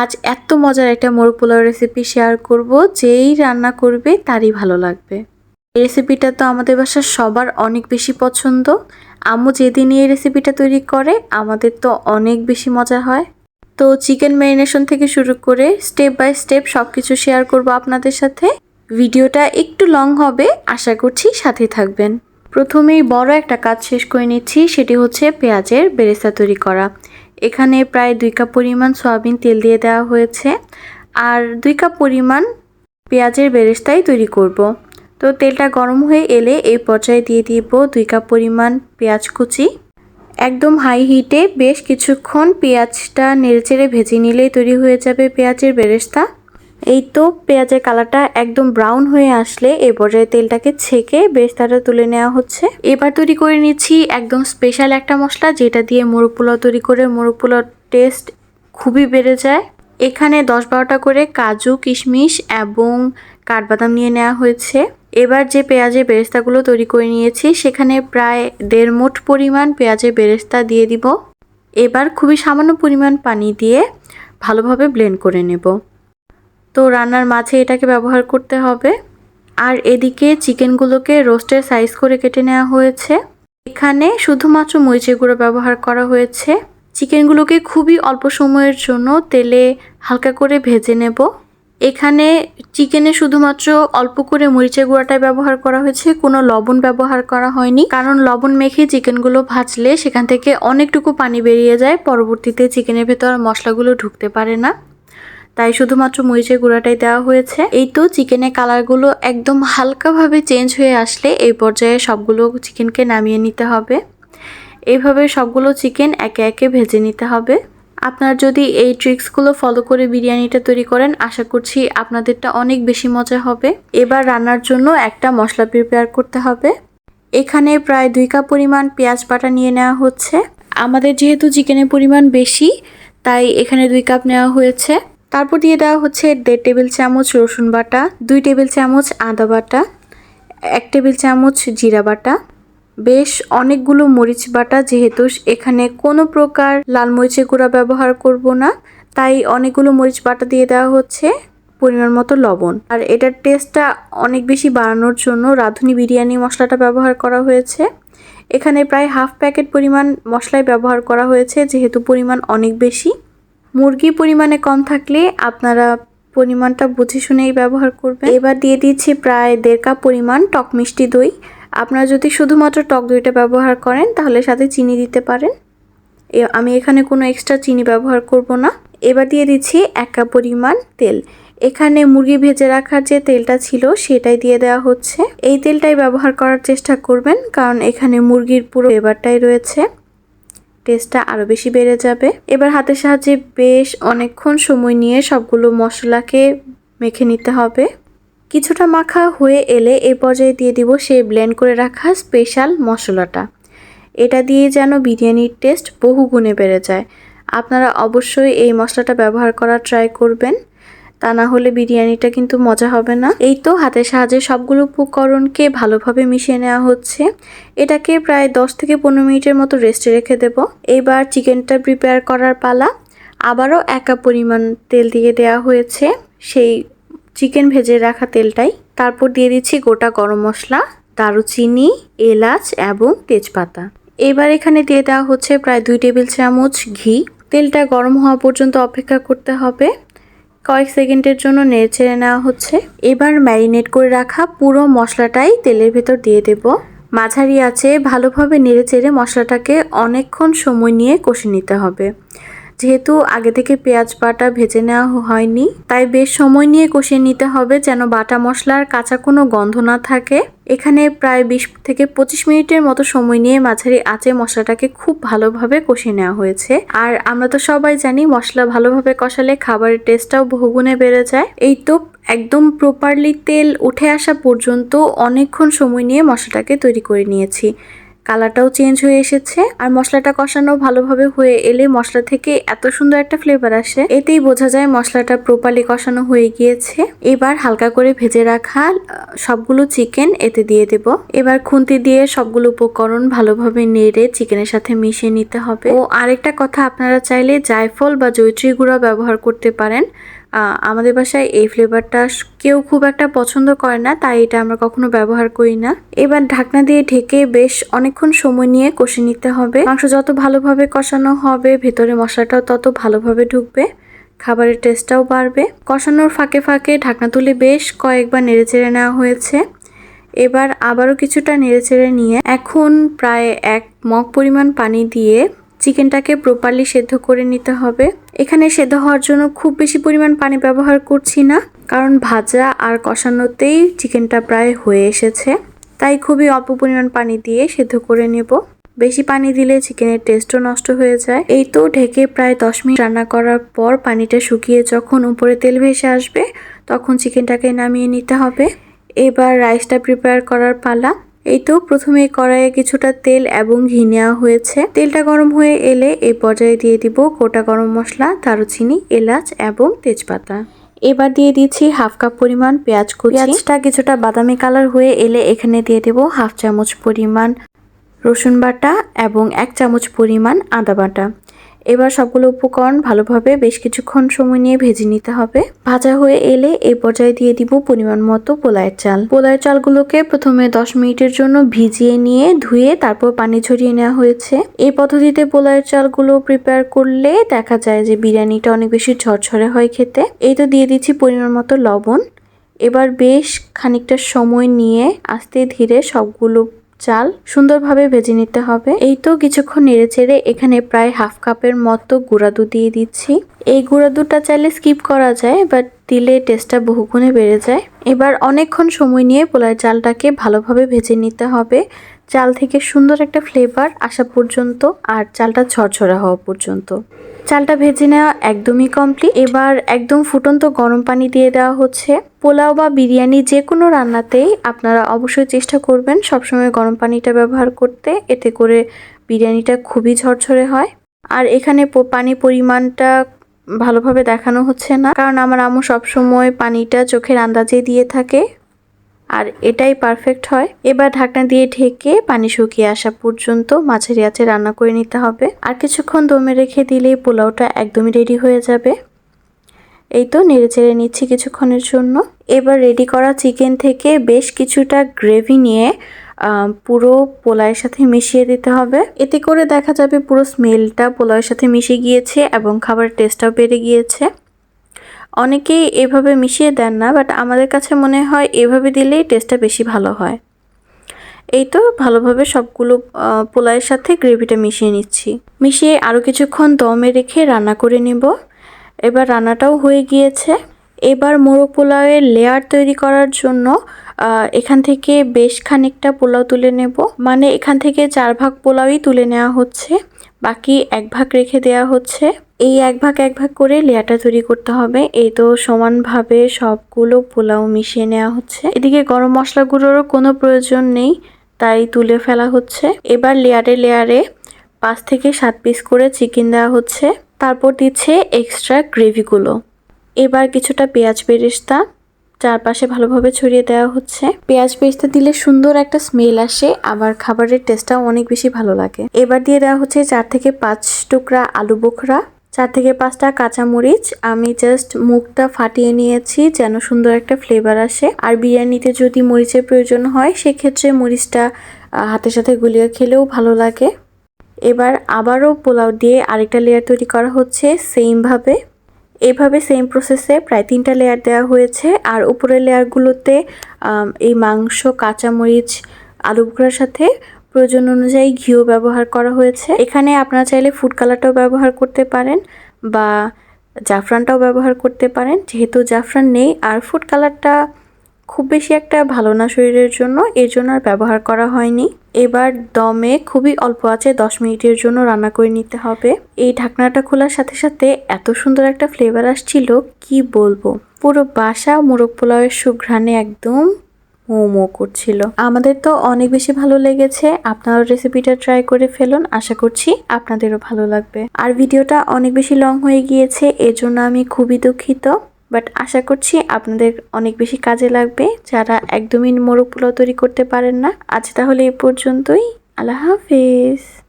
আজ এত মজার একটা মোরগ পোলাও রেসিপি শেয়ার করব, যেই রান্না করবে তারই ভালো লাগবে। এই রেসিপিটা তো আমাদের বাসার সবার অনেক বেশি পছন্দ। আম্মু যেদিন এই রেসিপিটা তৈরি করে, আমাদের তো অনেক বেশি মজা হয়। তো চিকেন ম্যারিনেশন থেকে শুরু করে স্টেপ বাই স্টেপ সব কিছু শেয়ার করব আপনাদের সাথে। ভিডিওটা একটু লং হবে, আশা করছি সাথে থাকবেন। প্রথমেই বড় একটা কাজ শেষ করে নিচ্ছি, সেটি হচ্ছে পেঁয়াজের বেরেস্তা তৈরি করা। এখানে প্রায় দুই কাপ পরিমাণ সয়াবিন তেল দিয়ে দেওয়া হয়েছে। আর দুই কাপ পরিমাণ পেঁয়াজের বেরেস্তাই তৈরি করব। তো তেলটা গরম হয়ে এলে এই পর্যায়ে দিয়ে দিব দুই কাপ পরিমাণ পেঁয়াজ কুচি। একদম হাই হিটে বেশ কিছুক্ষণ পেঁয়াজটা নেড়েচেড়ে ভেজে নিলেই তৈরি হয়ে যাবে পেঁয়াজের বেরেস্তা। এই তো পেঁয়াজের কালারটা একদম ব্রাউন হয়ে আসলে এ পর্যায়ে তেলটাকে ছেঁকে বেরেস্তাটা তুলে নেওয়া হচ্ছে। এবার তৈরি করে নিচ্ছি একদম স্পেশাল একটা মশলা যেটা দিয়ে মোরগ পোলাও তৈরি করে মোরগ পোলাও টেস্ট খুবই বেড়ে যায়। এখানে দশ বারোটা করে কাজু, কিশমিশ এবং কাঠবাদাম নিয়ে নেওয়া হয়েছে। এবার যে পেঁয়াজের বেরেস্তাগুলো তৈরি করে নিয়েছি, সেখানে প্রায় দেড় মুঠ পরিমাণ পেঁয়াজের বেরেস্তা দিয়ে দিব। এবার খুবই সামান্য পরিমাণ পানি দিয়ে ভালোভাবে ব্লেন্ড করে নেব। তো রান্নার মাঝে এটাকে ব্যবহার করতে হবে। আর এদিকে চিকেনগুলোকে রোস্টের সাইজ করে কেটে নেওয়া হয়েছে। এখানে শুধুমাত্র মরিচের গুঁড়ো ব্যবহার করা হয়েছে। চিকেনগুলোকে খুবই অল্প সময়ের জন্য তেলে হালকা করে ভেজে নেব। এখানে চিকেনে শুধুমাত্র অল্প করে মরিচের গুঁড়াটাই ব্যবহার করা হয়েছে। কোনো লবণ ব্যবহার করা হয়নি। কারণ লবণ মেখে চিকেনগুলো ভাজলে সেখান থেকে অনেকটুকু পানি বেরিয়ে যায়। পরবর্তীতে চিকেনের ভেতর মশলাগুলো ঢুকতে পারে না। তাই শুধুমাত্র মরিচের গুঁড়াটাই দেওয়া হয়েছে। এই তো চিকেনের কালারগুলো একদম হালকাভাবে চেঞ্জ হয়ে আসলে এই পর্যায়ে সবগুলো চিকেনকে নামিয়ে নিতে হবে। এইভাবে সবগুলো চিকেন একে একে ভেজে নিতে হবে। আপনার যদি এই ট্রিক্সগুলো ফলো করে বিরিয়ানিটা তৈরি করেন, আশা করছি আপনাদেরটা অনেক বেশি মজা হবে। এবার রান্নার জন্য একটা মশলা প্রিপেয়ার করতে হবে। এখানে প্রায় দুই কাপ পরিমাণ পেঁয়াজ বাটা নিয়ে নেওয়া হচ্ছে। আমাদের যেহেতু চিকেনের পরিমাণ বেশি, তাই এখানে দুই কাপ নেওয়া হয়েছে। তারপর দিয়ে দেওয়া হচ্ছে দেড় টেবিল চামচ রসুন বাটা, দুই টেবিল চামচ আদা বাটা, এক টেবিল চামচ জিরা বাটা। বেশ অনেকগুলো মরিচ বাটা, যেহেতু এখানে কোনো প্রকার লাল মরিচের গুঁড়া ব্যবহার করব না, তাই অনেকগুলো মরিচ বাটা দিয়ে দেওয়া হচ্ছে পরিমাণ মতো লবণ। আর এটার টেস্টটা অনেক বেশি বাড়ানোর জন্য রাঁধুনি বিরিয়ানি মশলাটা ব্যবহার করা হয়েছে। এখানে প্রায় হাফ প্যাকেট পরিমাণ মশলাই ব্যবহার করা হয়েছে, যেহেতু পরিমাণ অনেক বেশি। মুরগি পরিমাণে কম থাকলে আপনারা পরিমাণটা বুঝে শুনেই ব্যবহার করবেন। এবার দিয়ে দিচ্ছি প্রায় দেড় কাপ পরিমাণ টক মিষ্টি দই। আপনারা যদি শুধুমাত্র টক দইটা ব্যবহার করেন, তাহলে সাথে চিনি দিতে পারেন। আমি এখানে কোনো এক্সট্রা চিনি ব্যবহার করব না। এবার দিয়ে দিচ্ছি এক কাপ পরিমাণ তেল। এখানে মুরগি ভেজে রাখার যে তেলটা ছিল, সেটাই দিয়ে দেওয়া হচ্ছে। এই তেলটাই ব্যবহার করার চেষ্টা করবেন, কারণ এখানে মুরগির পুরো ফ্লেভারটাই রয়েছে। টেস্টটা আরও বেশি বেড়ে যাবে। এবার হাতের সাহায্যে বেশ অনেকক্ষণ সময় নিয়ে সবগুলো মশলাকে মেখে নিতে হবে। কিছুটা মাখা হয়ে এলে এ পর্যায়ে দিয়ে দিব সেই ব্লেন্ড করে রাখা স্পেশাল মশলাটা। এটা দিয়ে যেন বিরিয়ানির টেস্ট বহু গুণে বেড়ে যায়। আপনারা অবশ্যই এই মশলাটা ব্যবহার করা ট্রাই করবেন। তা না হলে বিরিয়ানিটা কিন্তু মজা হবে না। এই তো হাতের সাহায্যে সবগুলো উপকরণকে ভালোভাবে মিশিয়ে নেওয়া হচ্ছে। এটাকে প্রায় দশ থেকে পনেরো মিনিটের মতো রেস্টে রেখে দেব। এবার চিকেনটা প্রিপেয়ার করার পালা। আবারও একা পরিমাণ তেল দিয়ে দেওয়া হয়েছে। সেই চিকেন ভেজে রাখা তেলটাই। তারপর দিয়ে দিচ্ছি গোটা গরম মশলা, দারুচিনি, এলাচ এবং তেজপাতা। এবার এখানে দিয়ে দেওয়া হচ্ছে প্রায় দুই টেবিল চামচ ঘি। তেলটা গরম হওয়া পর্যন্ত অপেক্ষা করতে হবে। কয়েক সেকেন্ডের জন্য নেড়ে নেওয়া হচ্ছে। এবার ম্যারিনেট করে রাখা পুরো মশলাটাই তেলের ভেতর দিয়ে দেব। মাঝারি আছে ভালোভাবে নেড়ে চেড়ে মশলাটাকে অনেকক্ষণ সময় নিয়ে কষে নিতে হবে। যেহেতু আগে থেকে পেঁয়াজ বাটা ভেজে নেওয়া হয়নি, তাই বেশ সময় নিয়ে কষিয়ে নিতে হবে যেন বাটা মশলার কাঁচা কোনো গন্ধ না থাকে। এখানে প্রায় বিশ থেকে পঁচিশ মিনিটের মতো সময় নিয়ে মাঝারি আঁচে মশলাটাকে খুব ভালোভাবে কষিয়ে নেওয়া হয়েছে। আর আমরা তো সবাই জানি মশলা ভালোভাবে কষালে খাবারের টেস্টটাও বহুগুণে বেড়ে যায়। এই তো একদম প্রপারলি তেল উঠে আসা পর্যন্ত অনেকক্ষণ সময় নিয়ে মশলাটাকে তৈরি করে নিয়েছি। কালারটাও চেঞ্জ হয়ে এসেছে আর মশলাটা কষানো ভালোভাবে হয়ে এলে মশলা থেকে এত সুন্দর একটা ফ্লেভার আসে। এতেই বোঝা যায় মশলাটা প্রপারলি কষানো হয়ে গিয়েছে। এবার হালকা করে ভেজে রাখা সবগুলো চিকেন এতে দিয়ে দেব। এবার খুন্তি দিয়ে সবগুলো উপকরণ ভালোভাবে নেড়ে চিকেনের সাথে মিশিয়ে নিতে হবে। ও আরেকটা কথা আপনারা চাইলে জায়ফল বা জৈত্রী গুঁড়া ব্যবহার করতে পারেন। আমাদের বাসায় এই ফ্লেভারটা কেউ খুব একটা পছন্দ করে না, তাই এটা আমরা কখনো ব্যবহার করি না। এবার ঢাকনা দিয়ে ঢেকে বেশ অনেকক্ষণ সময় নিয়ে কষে নিতে হবে। মাংস যত ভালোভাবে কষানো হবে, ভেতরে মশলাটাও তত ভালোভাবে ঢুকবে, খাবারের টেস্টটাও বাড়বে। কষানোর ফাঁকে ফাঁকে ঢাকনা তুলে বেশ কয়েকবার নেড়েচেড়ে নেওয়া হয়েছে। এবার আবারও কিছুটা নেড়েচেড়ে নিয়ে এখন প্রায় এক মগ পরিমাণ পানি দিয়ে চিকেনটাকে প্রপারলি সেদ্ধ করে নিতে হবে। এখানে সেদ্ধ হওয়ার জন্য খুব বেশি পরিমাণ পানি ব্যবহার করছি না, কারণ ভাজা আর কষানোতেই চিকেনটা প্রায় হয়ে এসেছে। তাই খুবই অল্প পরিমাণ পানি দিয়ে সেদ্ধ করে নেব। বেশি পানি দিলে চিকেনের টেস্টও নষ্ট হয়ে যায়। এই তো ঢেকে প্রায় দশ মিনিট রান্না করার পর পানিটা শুকিয়ে যখন উপরে তেল ভেসে আসবে, তখন চিকেনটাকে নামিয়ে নিতে হবে। এবার রাইসটা প্রিপেয়ার করার পালা। এই তো প্রথমে কড়াইয়ে কিছুটা তেল এবং ঘি নেওয়া হয়েছে। তেলটা গরম হয়ে এলে এই পর্যায়ে দিয়ে দিব গোটা গরম মশলা, দারুচিনি, এলাচ এবং তেজপাতা। এবার দিয়ে দিচ্ছি হাফ কাপ পরিমাণ পেঁয়াজ কুচি। পেঁয়াজটা কিছুটা বাদামি কালার হয়ে এলে এখানে দিয়ে দেব হাফ চামচ পরিমাণ রসুন বাটা এবং এক চামচ পরিমাণ আদা বাটা। এবার সবগুলো উপকরণ ভালোভাবে বেশ কিছুক্ষণ সময় নিয়ে ভেজে নিতে হবে। ভাজা হয়ে এলে এই পর্যায়ে দিয়ে দিব পরিমাণ মতো পোলায়ের চাল। পোলায়ের চালগুলোকে প্রথমে দশ মিনিটের জন্য ভিজিয়ে নিয়ে ধুয়ে তারপর পানি ছড়িয়ে নেওয়া হয়েছে। এই পদ্ধতিতে পোলায়ের চালগুলো প্রিপেয়ার করলে দেখা যায় যে বিরিয়ানিটা অনেক বেশি ঝরঝরে হয় খেতে। এই তো দিয়ে দিচ্ছি পরিমাণ মতো লবণ। এবার বেশ খানিকটা সময় নিয়ে আস্তে ধীরে সবগুলো চাল সুন্দরভাবে ভেজে নিতে হবে। এই তো কিছুক্ষণ নেড়ে চেড়ে এখানে প্রায় হাফ কাপের মতো গুঁড়া দুধ দিয়ে দিচ্ছি। এই গুঁড়া দুধটা চাইলে স্কিপ করা যায়, বাট দিলে টেস্টটা বহুগুণে বেড়ে যায়। এবার অনেকক্ষণ সময় নিয়ে পোলার চালটাকে ভালোভাবে ভেজে নিতে হবে। চাল থেকে সুন্দর একটা ফ্লেভার আসা পর্যন্ত আর চালটা ঝরঝরা হওয়া পর্যন্ত। চালটা ভেজে নেওয়া একদমই কমপ্লিট এবার একদম ফুটন্ত গরম পানি দিয়ে দেওয়া হচ্ছে। পোলাও বা বিরিয়ানি যে কোনো রান্নাতেই আপনারা অবশ্যই চেষ্টা করবেন সবসময় গরম পানিটা ব্যবহার করতে। এতে করে বিরিয়ানিটা খুবই ঝরঝরে হয়। আর এখানে পানি পরিমাণটা ভালোভাবে দেখানো হচ্ছে না। কারণ আমার আম্মু সবসময় পানিটা চোখের আন্দাজে দিয়ে থাকে। আর এটাই পারফেক্ট হয়। এবার ঢাকনা দিয়ে ঢেকে পানি শুকিয়ে আসা পর্যন্ত মাছের আঁচে রান্না করে নিতে হবে। আর কিছুক্ষণ দমে রেখে দিলেই পোলাওটা একদমই রেডি হয়ে যাবে। এই তো নেড়ে চেড়ে নিচ্ছি কিছুক্ষণের জন্য। এবার রেডি করা চিকেন থেকে বেশ কিছুটা গ্রেভি নিয়ে পুরো পোলাওয়ের সাথে মিশিয়ে দিতে হবে। এতে করে দেখা যাবে পুরো স্মেলটা পোলাওয়ের সাথে মিশে গিয়েছে এবং খাবার টেস্টটাও বেড়ে গিয়েছে। অনেকেই এভাবে মিশিয়ে দেন না বাট আমাদের কাছে মনে হয় এভাবে দিলেই টেস্টটা বেশি ভালো হয়। এই তো ভালোভাবে সবগুলো পোলাওয়ের সাথে গ্রেভিটা মিশিয়ে নিচ্ছি। মিশিয়ে আরও কিছুক্ষণ দমে রেখে রান্না করে নেব। এবার রান্নাটাও হয়ে গিয়েছে। এবার মোরগ পোলাওয়ের লেয়ার তৈরি করার জন্য এখান থেকে বেশ খানিকটা পোলাও তুলে নেব। মানে এখান থেকে চার ভাগ পোলাওই তুলে নেওয়া হচ্ছে, বাকি এক ভাগ রেখে দেওয়া হচ্ছে। এই এক ভাগ এক ভাগ করে লেয়ারটা তৈরি করতে হবে। এই তো সমানভাবে সবগুলো পোলাও মিশিয়ে নেওয়া হচ্ছে। এদিকে গরম মশলাগুলোরও কোনো প্রয়োজন নেই, তাই তুলে ফেলা হচ্ছে। এবার লেয়ারে লেয়ারে পাঁচ থেকে সাত পিস করে চিকেন দেওয়া হচ্ছে। তারপর দিচ্ছে এক্সট্রা গ্রেভিগুলো। এবার কিছুটা পেঁয়াজ বেরেস্তা চারপাশে ভালোভাবে ছড়িয়ে দেওয়া হচ্ছে। পেঁয়াজ বেরেস্তা দিলে সুন্দর একটা স্মেল আসে, আবার খাবারের টেস্টটাও অনেক বেশি ভালো লাগে। এবার দিয়ে দেওয়া হচ্ছে চার থেকে পাঁচ টুকরা আলু বোখরা। চার থেকে পাঁচটা কাঁচামরিচ, আমি জাস্ট মুখটা ফাটিয়ে নিয়েছি যেন সুন্দর একটা ফ্লেভার আসে। আর বিরিয়ানিতে যদি মরিচের প্রয়োজন হয়, সেক্ষেত্রে মরিচটা হাতের সাথে গুলিয়ে খেলেও ভালো লাগে। এবার আবারও পোলাও দিয়ে আরেকটা লেয়ার তৈরি করা হচ্ছে সেমভাবে এভাবে সেম প্রসেসে প্রায় তিনটা লেয়ার দেওয়া হয়েছে। আর উপরের লেয়ারগুলোতে এই মাংস, কাঁচামরিচ আলু সাথে প্রয়োজন অনুযায়ী ঘিও ব্যবহার করা হয়েছে। এখানে আপনারা চাইলে ফুড কালারটাও ব্যবহার করতে পারেন বা জাফরানটাও ব্যবহার করতে পারেন। যেহেতু জাফরান নেই, আর ফুড কালারটা খুব বেশি একটা ভালো না শরীরের জন্য, এর জন্য আর ব্যবহার করা হয়নি। এবার দমে খুবই অল্প আছে, দশ মিনিটের জন্য রান্না করে নিতে হবে। এই ঢাকনাটা খোলার সাথে সাথে এত সুন্দর একটা ফ্লেভার আসছিল, কি বলব? পুরো বাসা মোরগ পোলাওয়ের সুঘ্রাণে একদম মো মো করছিল। আমাদের তো অনেক বেশি ভালো লেগেছে। আপনারা রেসিপিটা ট্রাই করে ফেলুন। আশা করছি আপনাদেরও ভালো লাগবে। আর ভিডিওটা অনেক বেশি লং হয়ে গিয়েছে এর জন্য আমি খুবই দুঃখিত। বাট আশা করছি আপনাদের অনেক বেশি কাজে লাগবে, যারা একদমই মোরগ পোলাও তৈরি করতে পারেন না। আজ তাহলে এ পর্যন্তই। আল্লাহ হাফেজ।